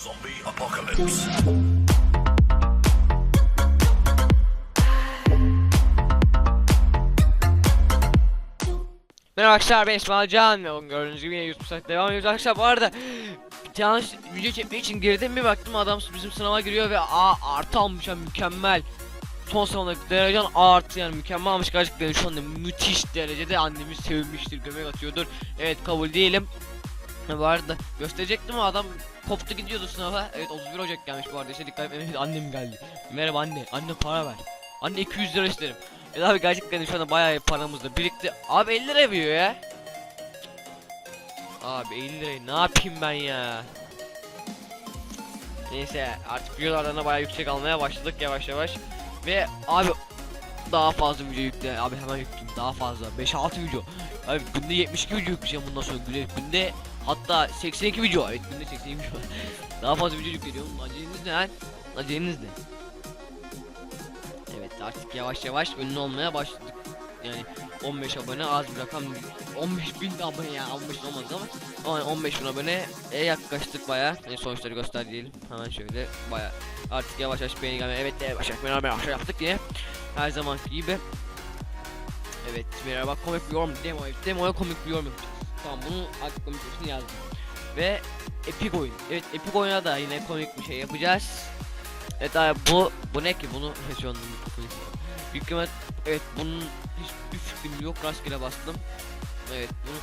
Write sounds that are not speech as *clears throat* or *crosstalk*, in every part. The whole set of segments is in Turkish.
Zombie apocalypse. Merhaba arkadaşlar ben İsmail Can ve gördüğünüz gibi yine YouTube sayfasında devam ediyoruz. Arkadaşlar bu arada bir tane video çekmek için girdim bir baktım adam bizim sınava giriyor ve A artı almış yani mükemmel. Son sınavda derecen artı yani mükemmel almış gerçekten şu anda müthiş derecede annemiz sevinmiştir göbek atıyordur. Evet kabul değilim Bu arada gösterecektim ama adam koptu gidiyordu sınava. Evet 31 Ocak gelmiş bu arada. İşte dikkat etmeyin annem geldi. Merhaba anne. Anne para ver. Anne 200 lira isterim. E abi gerçekten şu anda bayağı paramız da birikti. Abi 50 lira veriyor ya. Abi 50 lirayı ne yapayım ben ya? Neyse artık videolardan da bayağı yüksek almaya başladık yavaş yavaş. Ve abi daha fazla video yükle. Abi hemen yükleyeyim daha fazla. 5-6 video. Abi günde 72 video yükleyeceğim bundan sonra. Günde, günde hatta 82 video. Evet günde 82 video. *laughs* daha fazla video yükleyeceğim. Aceleniz ne lan? Aceleniz ne? Evet artık yavaş yavaş ünlü olmaya başladık. Yani 15 abone az bir rakam değil. 15 bin abone ya 15 olmaz ama 15 bin abone e yaklaştık baya. Yani sonuçları göster diyelim. Hemen şöyle baya artık yavaş yavaş beğeni gelmeye evet yavaş yavaş beraber yavaş yaptık yine. Her zamanki gibi. Evet merhaba komik bir yorum demo demoya komik bir yorum yapacağız. Tamam bunu bir şey yazdım. Ve Epic oyun. Evet Epic oyuna da yine komik bir şey yapacağız. Evet abi bu bu ne ki bunu *laughs* şu anda mikrofonu Yükleme evet bunun hiçbir fikrim yok rastgele bastım. Evet bunu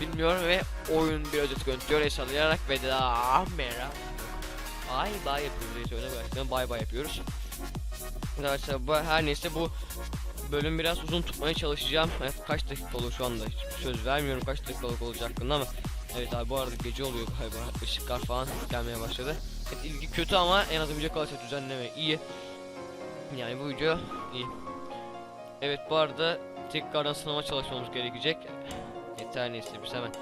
bilmiyorum ve oyun bir özet görüntülüyor hesaplaşarak ve daha merhaba. Bay bay yapıyoruz öyle başlayalım bay bay yapıyoruz. Arkadaşlar bu her neyse bu bölüm biraz uzun tutmaya çalışacağım. Evet kaç dakika olur şu anda hiç söz vermiyorum kaç dakikalık olacak hakkında ama Evet abi bu arada gece oluyor galiba ışıklar falan gelmeye başladı. Evet ilgi kötü ama en azından video kalite düzenleme iyi. Yani bu video iyi. Evet bu arada tekrardan sınava çalışmamız gerekecek. Yeter neyse biz hemen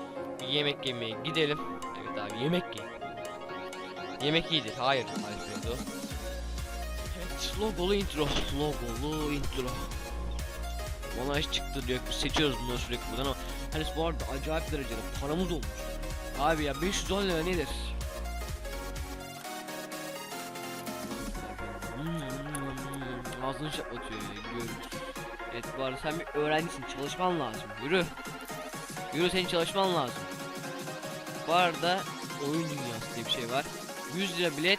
bir yemek yemeye gidelim. Evet abi yemek ye. Yemek iyidir. Hayır. Hayır. Evet logolu intro. Logolu intro. Bana iş çıktı diyor. Biz seçiyoruz bunları sürekli buradan ama hani bu arada acayip derecede paramız olmuş. Abi ya 510 lira nedir? Hmm, Ağzını şaplatıyor ya biliyorum. Evet bu arada sen bir öğrencisin çalışman lazım. Yürü. Yürü senin çalışman lazım. Bu arada oyun dünyası diye bir şey var. 100 lira bilet.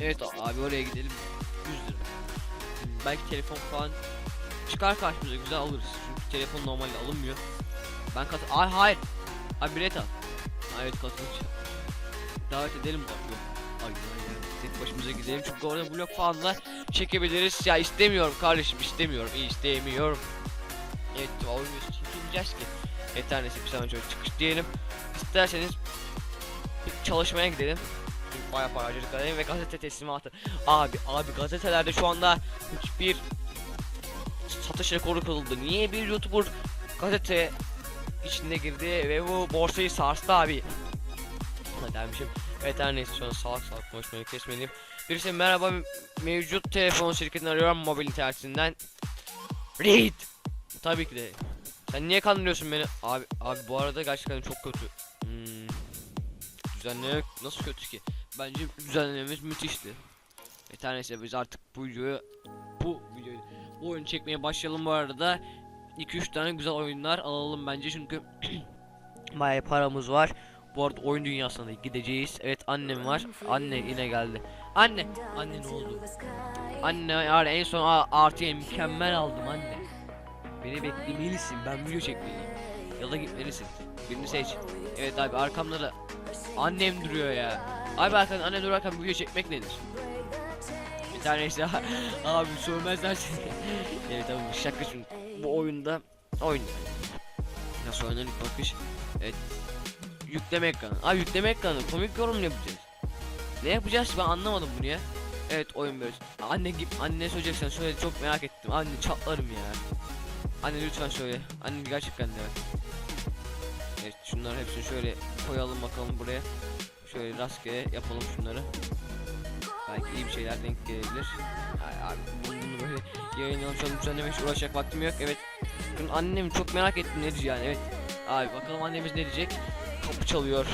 Evet abi oraya gidelim. 100 lira. Belki telefon falan çıkar karşımıza güzel alırız. Çünkü telefon normalde alınmıyor. Ben kat Ay hayır. Abi bilet al. Ay, Evet katılacağım. Davet edelim bak yok. Ay ay ay. Tek başımıza gidelim çünkü orada blok falan da çekebiliriz. Ya istemiyorum kardeşim istemiyorum. İstemiyorum. Evet oyunu çekileceğiz ki. Yeter neyse bir şöyle çıkış diyelim. İsterseniz çalışmaya gidelim. Çünkü bayağı para harcadık alayım ve gazete teslimatı. Abi abi gazetelerde şu anda hiçbir satış rekoru kırıldı. Niye bir YouTuber gazete içinde girdi ve bu borsayı sarstı abi. Ne dermişim. Evet her neyse şu an salak salak konuşmayı kesmeliyim. Birisi merhaba mevcut telefon şirketini arıyorum mobil internetinden. Read. Tabii ki de. Sen niye kandırıyorsun beni? Abi abi bu arada gerçekten çok kötü. Düzenleme nasıl kötü ki? Bence düzenlememiz müthişti. Bir tanesi biz artık bu videoyu bu videoyu bu oyunu çekmeye başlayalım bu arada. 2-3 tane güzel oyunlar alalım bence çünkü *clears throat* bayağı paramız var. Bu arada oyun dünyasına gideceğiz. Evet annem var. Anne yine geldi. Anne. Anne ne oldu? Anne yani en son artıya mükemmel aldım anne. Beni beklemelisin. Ben video çekmeliyim. Ya da gitmelisin. Birini seç. Evet abi arkamda da annem duruyor ya. Abi arkamda annem durarken video çekmek nedir? Bir tanesi *laughs* abi sövmezler seni. *laughs* evet abi şaka çünkü. Bu oyunda oyun. Nasıl oynanır bakış. Evet. Yükleme ekranı. Abi yükleme ekranı komik yorum yapacağız? Ne yapacağız? Ben anlamadım bunu ya. Evet oyun böyle. Anne gibi anne söyleyeceksen söyle. Çok merak ettim. Anne çatlarım ya. Anne lütfen söyle. Anne gerçekten de. Evet şunları hepsini şöyle koyalım bakalım buraya şöyle rastgele yapalım şunları belki iyi bir şeyler denk gelebilir Ay, abi bunu, bunu böyle yayınlayalım an düzenleme hiç uğraşacak vaktim yok evet Bugün annem çok merak ettim ne diyecek yani evet abi bakalım annemiz ne diyecek kapı çalıyor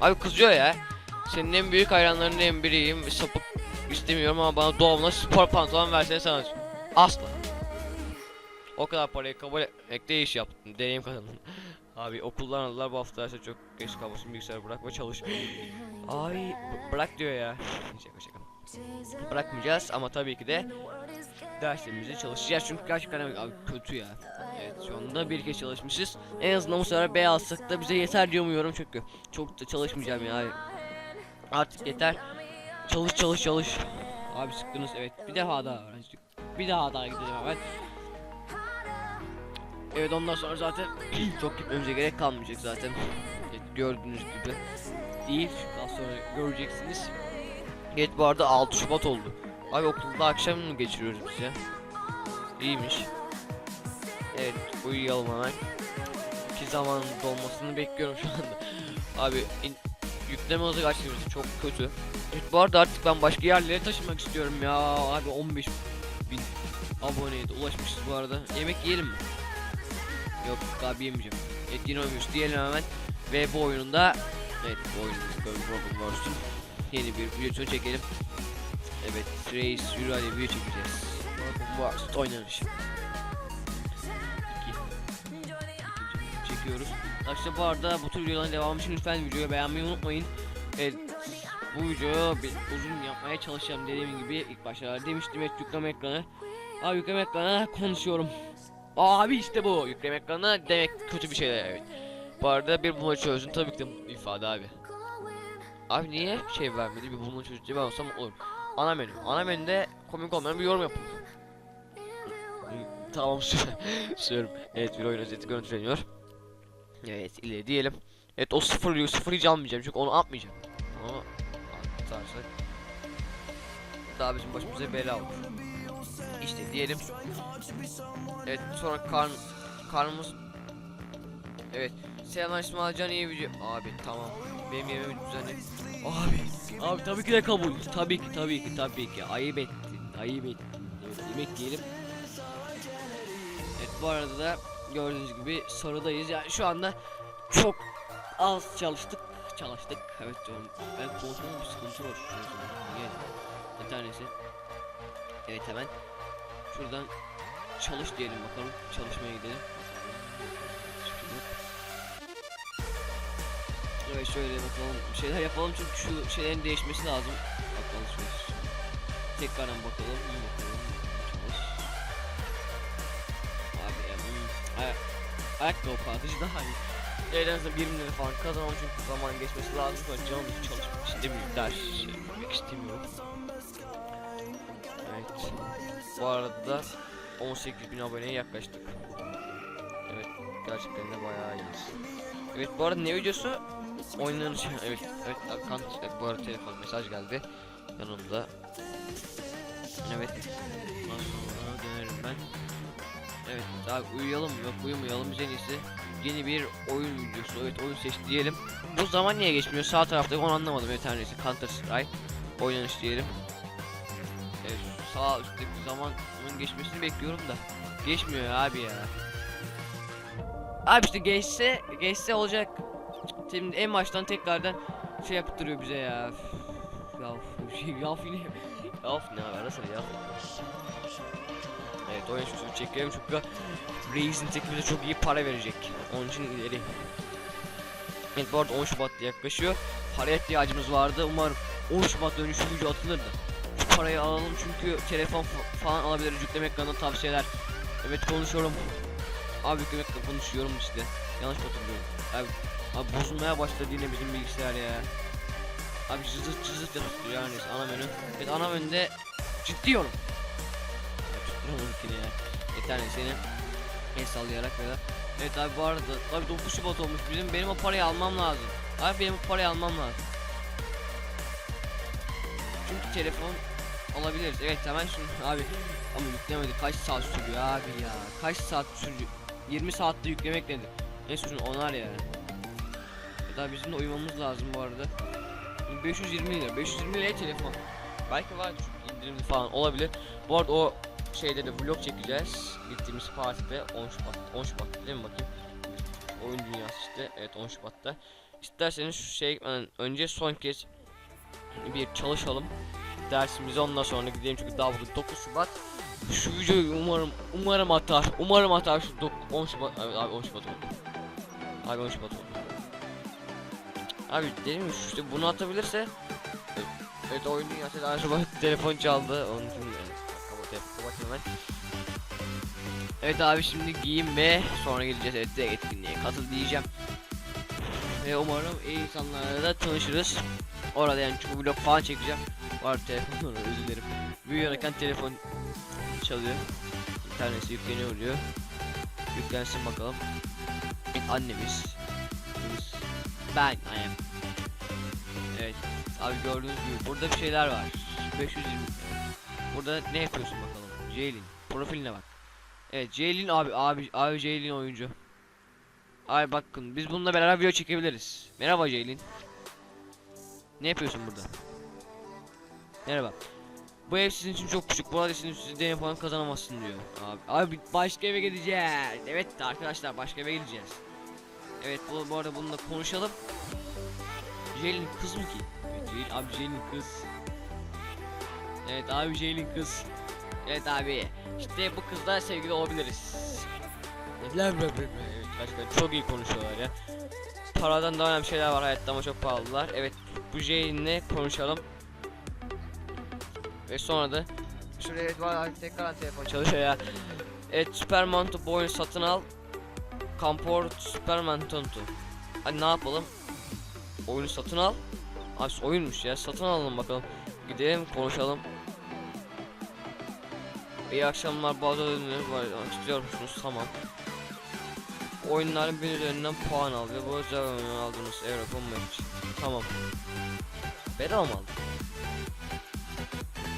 Abi kızıyor ya. Senin en büyük hayranlarından en biriyim. Sapık istemiyorum ama bana doğumla spor pantolon versene sana. Asla. O kadar parayı kabul etmekte iş yaptım. Deneyim kazandım. Abi okuldan aldılar bu hafta derse çok geç kalmasın bilgisayarı bırak ve çalış. Ay bırak diyor ya. Şaka şaka. Bırakmayacağız ama tabii ki de derslerimizi çalışacağız çünkü gerçekten abi kötü ya. Evet şu anda bir kez çalışmışız. En azından bu sefer B alsak da bize yeter diye umuyorum çünkü çok da çalışmayacağım ya. Artık yeter. Çalış çalış çalış. Abi sıktınız evet. Bir daha daha öğrencilik. Bir daha daha gidelim hemen. Evet ondan sonra zaten *clears throat* çok gitmemize gerek kalmayacak zaten. *laughs* Gördüğünüz gibi değil. Daha sonra göreceksiniz. Evet bu arada 6 Şubat oldu. Abi okulda akşam mı geçiriyoruz biz ya? İyiymiş. Evet uyuyalım hemen. Ki zaman dolmasını bekliyorum şu anda. *laughs* Abi in, yükleme hızı kaç gibi çok kötü. Evet bu arada artık ben başka yerlere taşımak istiyorum ya. Abi 15 bin aboneye de ulaşmışız bu arada. Yemek yiyelim mi? Yok bir yemeyeceğim. Evet yine oymuş diyelim hemen. Ve bu oyununda Evet bu oyunun Broken Wars'un yeni bir videosunu çekelim. Evet Trace Yürü hadi video çekeceğiz. Broken Wars oynanış. İki. İkinci çekiyoruz. Arkadaşlar bu arada bu tür videoların devamı için lütfen videoyu beğenmeyi unutmayın. Evet bu videoyu bir uzun yapmaya çalışacağım dediğim gibi ilk başlarda demiştim evet yükleme ekranı. Abi yükleme ekranı konuşuyorum. Abi işte bu yükleme ekranı demek kötü bir şey evet. Bu arada bir bulma çözdüm tabii ki de ifade abi. Abi niye şey vermedi bir bulma çözdü ben olsam olur. Ana menü. Ana menüde komik olmayan bir yorum yapın. tamam *laughs* sürüyorum. Evet bir oyun özeti görüntüleniyor. Evet ileri diyelim. Evet o sıfır sıfır hiç almayacağım çünkü onu atmayacağım. Ama atarsak daha bizim başımıza bela olur. İşte diyelim. Evet sonra karn karnımız Evet. Selamlar İsmail Can iyi video. Abi tamam. Benim yemeğimi düzenle. Abi. Abi tabii ki de kabul. Tabii ki tabii ki tabii ki. Ayıp ettin. Ayıp ettin. Evet, yemek yiyelim. Evet bu arada da gördüğünüz gibi sarıdayız. Yani şu anda çok az çalıştık. Çalıştık. Evet canım. Ben konuşmamda bir sıkıntı var. Yani. Bir tanesi. Evet hemen. Şuradan çalış diyelim bakalım. Çalışmaya gidelim. Evet şöyle bakalım bir şeyler yapalım çünkü şu şeylerin değişmesi lazım. Bakalım şöyle. Tekrardan bakalım. iyi bakalım. Çalış. Abi ya aya ayakkabı parçacı daha iyi. Evet en azından birimleri falan kazanmam çünkü zaman geçmesi lazım. Sonra canım çalışmak istemiyorum. Ders şey yapmak istemiyorum. Bu arada 18 bin aboneye yaklaştık. Evet gerçekten de bayağı iyiyiz. Evet bu arada ne videosu? Oynanış evet evet evet, bu arada telefon mesaj geldi yanımda. Evet. Sonra dönerim ben. Evet daha uyuyalım? Yok uyumayalım en iyisi. Yeni bir oyun videosu evet oyun seç diyelim. Bu zaman niye geçmiyor sağ tarafta onu anlamadım evet her neyse Counter Strike oynanış diyelim. Sağ üstteki zamanın geçmesini bekliyorum da geçmiyor abi ya. Abi işte geçse geçse olacak. Şimdi en baştan tekrardan şey yaptırıyor bize ya. Üf, Ya üf, şey yine ya of, ne haber nasıl ya? Evet oyun şunu çekelim çünkü Reis'in tekimize çok iyi para verecek. Onun için ileri. Evet bu arada 10 Şubat yaklaşıyor. Paraya ihtiyacımız vardı. Umarım 10 Şubat dönüşü video atılır da. Parayı alalım çünkü telefon fa- falan alabiliriz. Yükleme ekranından tavsiyeler. Evet konuşuyorum. Abi yükleme ekranı konuşuyorum işte. Yanlış hatırlıyorum? Abi Abi bozulmaya başladı yine bizim bilgisayar ya. Abi cızıt cızıt yapıyor yani ana menü. Evet ana menüde ciddi yorum. Yine ya. Tane seni el sallayarak ya da. Evet abi bu arada abi 9 Şubat olmuş bizim benim o parayı almam lazım. Abi benim o parayı almam lazım. Çünkü telefon alabiliriz. Evet hemen şunu abi ama yüklemedi kaç saat sürüyor abi ya. Kaç saat sürüyor? 20 saatte yüklemek nedir? Neyse şunu onar ya. Daha bizim de uyumamız lazım bu arada. 520 lira. 520 liraya telefon. Belki var indirimli falan olabilir. Bu arada o şeyde de vlog çekeceğiz. Gittiğimiz partide 10 Şubat. 10 Şubat değil mi bakayım? Oyun dünyası işte. Evet 10 Şubat'ta. isterseniz şu şey önce son kez bir çalışalım dersimizi ondan sonra gidelim çünkü daha bugün 9 Şubat. Şu videoyu umarım umarım atar. Umarım atar şu dok- 10 Şubat abi, abi 10 Şubat oldu. Abi 10 Şubat oldu. Abi dedim ya işte bunu atabilirse evet, evet oyun dünyası daha Şubat *laughs* telefon çaldı onun için kapat kapatayım hemen. Evet abi şimdi giyim ve sonra geleceğiz. Evet de etkinliğe katıl diyeceğim. Ve umarım iyi insanlarla da tanışırız. Orada yani çünkü vlog falan çekeceğim var telefonları özür dilerim. Büyüyorken telefon çalıyor. İnternete yükleniyor diyor yüklensin bakalım. Annemiz. Biz, ben ayım evet. Abi gördüğünüz gibi burada bir şeyler var. 520 burada ne yapıyorsun bakalım? Jaylin profiline bak. Evet Jaylin abi abi abi Jaylin oyuncu. Ay bakın biz bununla beraber video çekebiliriz. Merhaba Jaylin Ne yapıyorsun burada Merhaba. Bu ev sizin için çok küçük. Bu arada sizin sizden falan kazanamazsın diyor. Abi, abi başka eve gideceğiz. Evet arkadaşlar başka eve gideceğiz. Evet bu, bu arada bununla konuşalım. Jaylin kız mı ki? Evet Jaylin abi Jaylin kız. Evet abi Jaylin kız. Evet abi. İşte bu kızla sevgili olabiliriz. Evet, gerçekten çok iyi konuşuyorlar ya. Paradan daha önemli şeyler var hayatta ama çok pahalılar. Evet bu Jane'le konuşalım. Ve sonra da Şuraya evet var tekrar telefon çalışıyor ya. Evet Superman bu oyunu satın al. Kamport Superman Tontu. Hadi ne yapalım? Oyunu satın al. Abi oyunmuş ya satın alalım bakalım. Gidelim konuşalım. İyi akşamlar bazı ödülleriniz var musunuz tamam Oyunların bir üzerinden puan al ve bu özel oyunu aldığınız Avrupa maç Tamam Bedava mı aldın?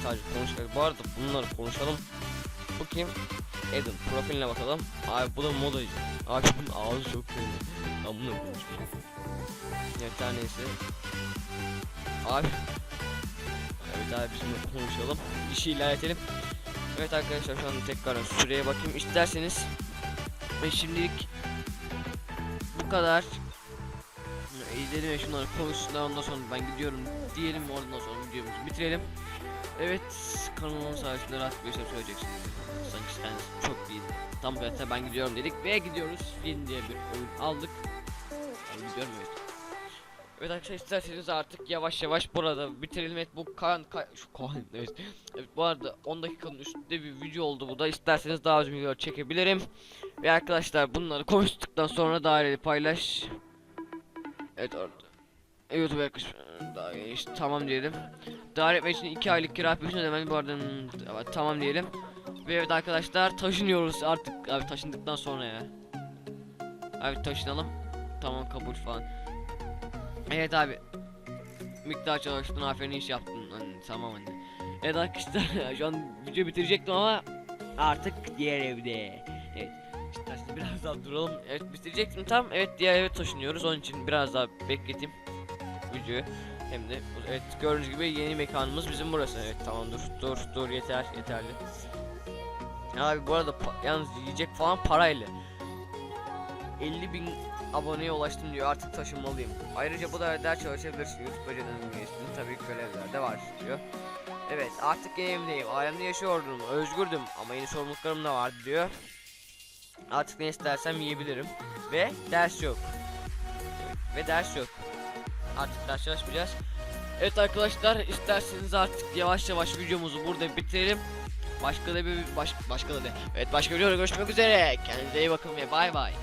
Sadece konuşalım bu bunları konuşalım. Bu kim? Adam. Profiline bakalım. Abi bu da modacı Abi bunun ağzı çok kötü. Bununla konuşmayayım. Evet tanesi Abi. Evet abi bizimle konuşalım. İşi ilerletelim Evet arkadaşlar şu anda tekrar süreye bakayım. İsterseniz. Ve şimdilik bu kadar. İzledim ve şunları konuşsunlar. Ondan sonra ben gidiyorum diyelim. Ondan sonra videomuzu bitirelim Evet kanalımın sayesinde rahat bir şey söyleyeceksin Sanki sen çok iyi Tam zaten ben gidiyorum dedik ve gidiyoruz Film diye bir oyun aldık Ben gidiyorum evet Evet arkadaşlar isterseniz artık yavaş yavaş burada bitirelim. Evet bu kan, kan şu kan *laughs* evet. evet. bu arada 10 dakikanın üstünde bir video oldu bu da isterseniz daha uzun video çekebilirim. Ve arkadaşlar bunları konuştuktan sonra daireli paylaş. Evet orada. YouTube yakış daha geniş tamam diyelim. Daire etmek için 2 aylık kira peşin ödemen bu arada evet, tamam diyelim. Ve evet arkadaşlar taşınıyoruz artık abi taşındıktan sonra ya. Abi taşınalım. Tamam kabul falan. Evet abi. Miktar çalıştın aferin iş yaptın anne tamam anne. Evet arkadaşlar *laughs* şu an video bitirecektim ama artık diğer evde. Evet. İşte biraz daha duralım. Evet bitirecektim tam. Evet diğer eve taşınıyoruz. Onun için biraz daha bekleteyim videoyu. Hem de evet gördüğünüz gibi yeni mekanımız bizim burası. Evet tamam dur dur dur yeter yeterli. Abi bu arada yalnız yiyecek falan parayla. 50 bin aboneye ulaştım diyor artık taşınmalıyım. Ayrıca bu da ders çalışabilirsin YouTube bacanının üyesinin tabii görevler de var diyor. Evet artık evimdeyim ailemde yaşıyordum özgürdüm ama yeni sorumluluklarım da vardı diyor. Artık ne istersem yiyebilirim ve ders yok. Ve ders yok. Artık ders çalışmayacağız. Evet arkadaşlar isterseniz artık yavaş yavaş videomuzu burada bitirelim. Başka da bir baş, başka da de. Evet başka videoda görüşmek üzere. Kendinize iyi bakın ve bay bay.